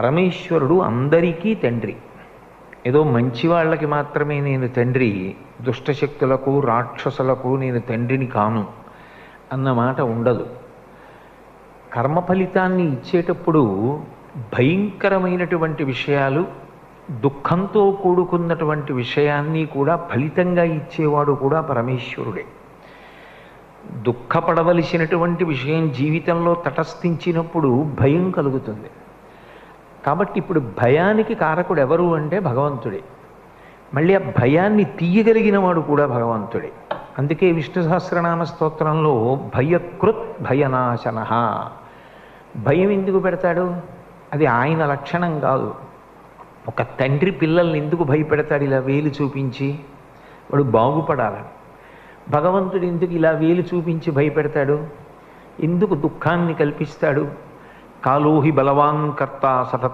పరమేశ్వరుడు అందరికీ తండ్రి. ఏదో మంచి వాళ్ళకి మాత్రమే నేను తండ్రి దుష్టశక్తులకు రాక్షసులకు నేను తండ్రిని కాను అన్నమాట ఉండదు. కర్మ ఫలితాన్ని ఇచ్చేటప్పుడు భయంకరమైనటువంటి విషయాలు దుఃఖంతో కూడుకున్నటువంటి విషయాన్ని కూడా ఫలితంగా ఇచ్చేవాడు కూడా పరమేశ్వరుడే. దుఃఖపడవలసినటువంటి విషయం జీవితంలో తటస్థించినప్పుడు భయం కలుగుతుంది. కాబట్టి ఇప్పుడు భయానికి కారకుడు ఎవరు అంటే భగవంతుడే. మళ్ళీ ఆ భయాన్ని తీయగలిగిన వాడు కూడా భగవంతుడే. అందుకే విష్ణు సహస్రనామ స్తోత్రంలో భయకృత్ భయనాశన. భయం ఎందుకు పెడతాడు? అది ఆయన లక్షణం కాదు. ఒక తండ్రి పిల్లల్ని ఎందుకు భయపెడతాడు ఇలా వేలు చూపించి? వాడు బాగుపడాలని భగవంతుడు ఎందుకు ఇలా వేలు చూపించి భయపెడతాడు? ఎందుకు దుఃఖాన్ని కల్పిస్తాడు? కాలోహి బలవాన్ కర్త సతత